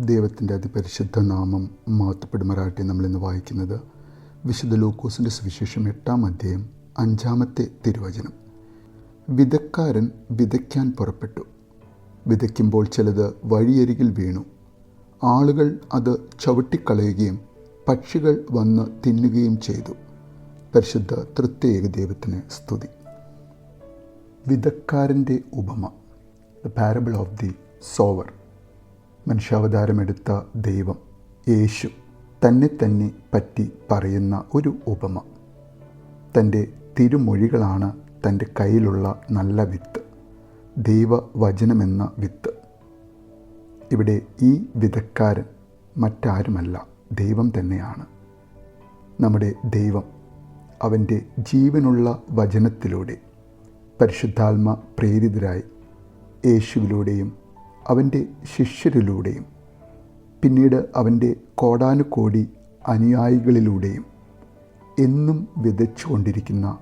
ദൈവത്തിന്റെ അതിപരിശുദ്ധ നാമം മാത്തപ്പെടുമാറാട്ടെ നമ്മളിന്ന് വായിക്കുന്നത് വിശുദ്ധ ലൂക്കോസിന്റെ സുവിശേഷം എട്ടാം അധ്യായം അഞ്ചാമത്തെ തിരുവചനം. വിതക്കാരൻ വിതയ്ക്കാൻ പുറപ്പെട്ടു. വിതയ്ക്കുമ്പോൾ ചിലത് വഴിയരികിൽ വീണു. ആളുകൾ അത് ചവിട്ടിക്കളയുകയും പക്ഷികൾ വന്ന് തിന്നുകയും ചെയ്തു. പരിശുദ്ധ തൃത്യേക ദൈവത്തിന് സ്തുതി. വിതക്കാരന്റെ ഉപമ the parable of the sower. മനുഷ്യാവതാരമെടുത്ത ദൈവം യേശു തന്നെ തന്നെ പറ്റി പറയുന്ന ഒരു ഉപമ. തന്റെ തിരുമൊഴികളാണ് തന്റെ കയ്യിലുള്ള നല്ല വിത്ത് ദൈവവചനമെന്ന വിത്ത്. ഇവിടെ ഈ വിതക്കാരൻ മറ്റാരുമല്ല ദൈവം തന്നെയാണ്. നമ്മുടെ ദൈവം അവന്റെ ജീവനുള്ള വചനത്തിലൂടെ പരിശുദ്ധാത്മ പ്രേരിതരായി യേശുവിലൂടെയും അവന്റെ ശിഷ്യരിലൂടെയും പിന്നീട് അവന്റെ കോടാനുകോടി അനുയായികളിലൂടെയും എന്നും വിതച്ചുകൊണ്ടിരിക്കുന്ന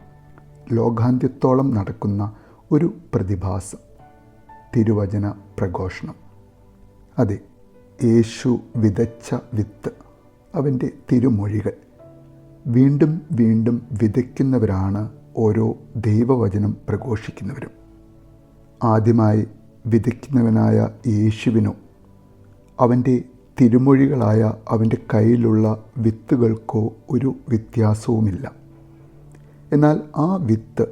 ലോകാന്ത്യത്തോളം നടക്കുന്ന ഒരു പ്രതിഭാസം തിരുവചന പ്രഘോഷണം. അതെ യേശു വിതച്ച വിത്ത് അവന്റെ തിരുമൊഴികൾ. വീണ്ടും വീണ്ടും വിതയ്ക്കുന്നവരാണ് ഓരോ ദൈവവചനം പ്രഘോഷിക്കുന്നവരും. ആദ്യമായി വിതയ്ക്കുന്നവനായ യേശുവിനോ. അവന്റെ തിരുമൊഴികളായ അവന്റെ കയ്യിലുള്ള വിത്തുകൾക്കോ ഒരു വ്യത്യാസവുമില്ല. എന്നാൽ ആ വിത്ത്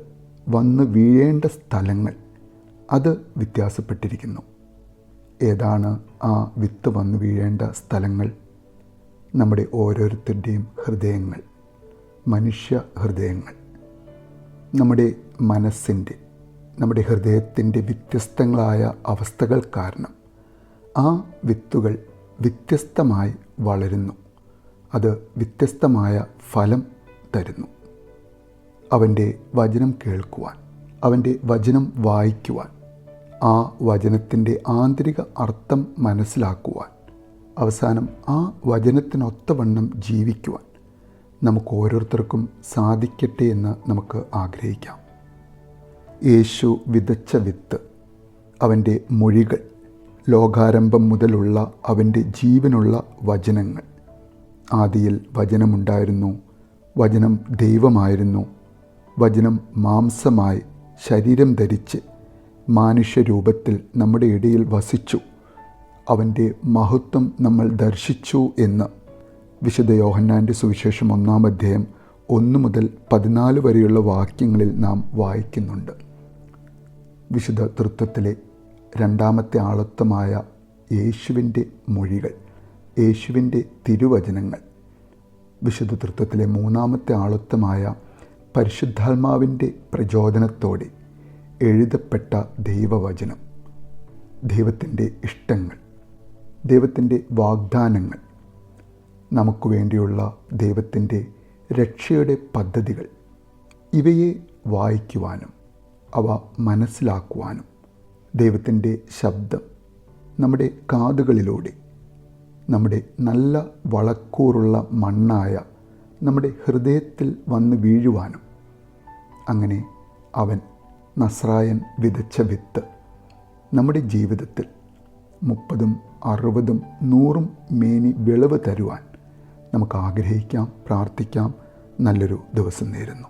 വന്ന് വീഴേണ്ട സ്ഥലങ്ങൾ അത് വ്യത്യാസപ്പെട്ടിരിക്കുന്നു. ഏതാണ് ആ വിത്ത് വന്ന് വീഴേണ്ട സ്ഥലങ്ങൾ? നമ്മുടെ ഓരോരുത്തരുടെയും ഹൃദയങ്ങൾ മനുഷ്യ ഹൃദയങ്ങൾ നമ്മുടെ മനസ്സിന്റെ നമ്മുടെ ഹൃദയത്തിന്റെ വ്യത്യസ്തങ്ങളായ അവസ്ഥകൾ കാരണം ആ വിത്തുകൾ വ്യത്യസ്തമായി വളരുന്നു. അത് വ്യത്യസ്തമായ ഫലം തരുന്നു. അവന്റെ വചനം കേൾക്കുവാൻ അവന്റെ വചനം വായിക്കുവാൻ ആ വചനത്തിന്റെ ആന്തരിക അർത്ഥം മനസ്സിലാക്കുവാൻ അവസാനം ആ വചനത്തിനൊത്തവണ്ണം ജീവിക്കുവാൻ നമുക്ക് ഓരോരുത്തർക്കും സാധിക്കട്ടെ എന്ന് നമുക്ക് ആഗ്രഹിക്കാം. യേശു വിതച്ച വിത്ത്. അവന്റെ മൊഴികൾ ലോകാരംഭം മുതലുള്ള അവന്റെ ജീവനുള്ള വചനങ്ങൾ. ആദിയിൽ വചനമുണ്ടായിരുന്നു വചനം ദൈവമായിരുന്നു വചനം മാംസമായി ശരീരം ധരിച്ച് മാനുഷ്യരൂപത്തിൽ നമ്മുടെ ഇടയിൽ വസിച്ചു. അവന്റെ മഹത്വം നമ്മൾ ദർശിച്ചു എന്ന്. വിശുദ്ധ യോഹന്നാന്റെ സുവിശേഷം ഒന്നാം അധ്യായം ഒന്ന് മുതൽ പതിനാല് വരെയുള്ള വാക്യങ്ങളിൽ നാം വായിക്കുന്നുണ്ട്. വിശുദ്ധ തൃത്വത്തിലെ രണ്ടാമത്തെ ആളത്വമായ യേശുവിന്റെ മൊഴികൾ യേശുവിന്റെ തിരുവചനങ്ങൾ. വിശുദ്ധ തൃത്വത്തിലെ മൂന്നാമത്തെ ആളത്വമായ പരിശുദ്ധാത്മാവിന്റെ പ്രചോദനത്തോടെ എഴുതപ്പെട്ട ദൈവവചനം ദൈവത്തിന്റെ ഇഷ്ടങ്ങൾ ദൈവത്തിന്റെ വാഗ്ദാനങ്ങൾ നമുക്ക് വേണ്ടിയുള്ള ദൈവത്തിന്റെ രക്ഷയുടെ പദ്ധതികൾ ഇവയെ വായിക്കുവാനും അവ മനസ്സിലാക്കുവാനും ദൈവത്തിന്റെ ശബ്ദം നമ്മുടെ കാതുകളിലൂടെ നമ്മുടെ നല്ല വളക്കൂറുള്ള മണ്ണായ നമ്മുടെ ഹൃദയത്തിൽ വന്ന് വീഴുവാനും അങ്ങനെ അവൻ നസ്രായൻ വിതച്ച വിത്ത് നമ്മുടെ ജീവിതത്തിൽ മുപ്പതും അറുപതും നൂറും മേനി വിളവ് തരുവാൻ നമുക്ക് ആഗ്രഹിക്കാം പ്രാർത്ഥിക്കാം. നല്ലൊരു ദിവസം നേരുന്നു.